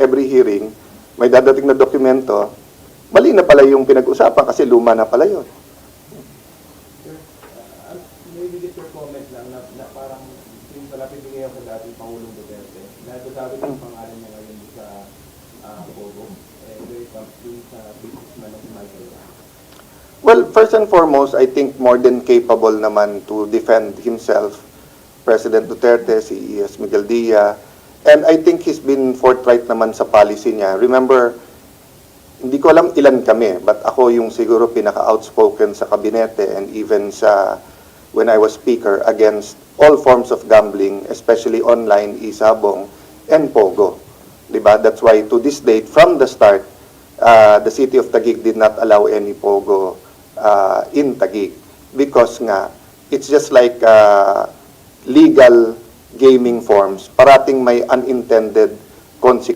every hearing, may dadating na dokumento, mali na pala yung pinag-usapan kasi luma na pala yun. Well, first and foremost, I think more than capable naman to defend himself, President Duterte, si E.S. Miguel Dia, and I think he's been forthright naman sa policy niya. Remember, hindi ko alam ilan kami, but ako yung siguro pinaka-outspoken sa kabinete and even sa when I was speaker against all forms of gambling, especially online, isabong, and pogo. Diba? That's why to this date, from the start, uh, the city of Taguig did not allow any pogo uh, in Taguig because nga it's just like uh, legal gaming forms parating may unintended consequences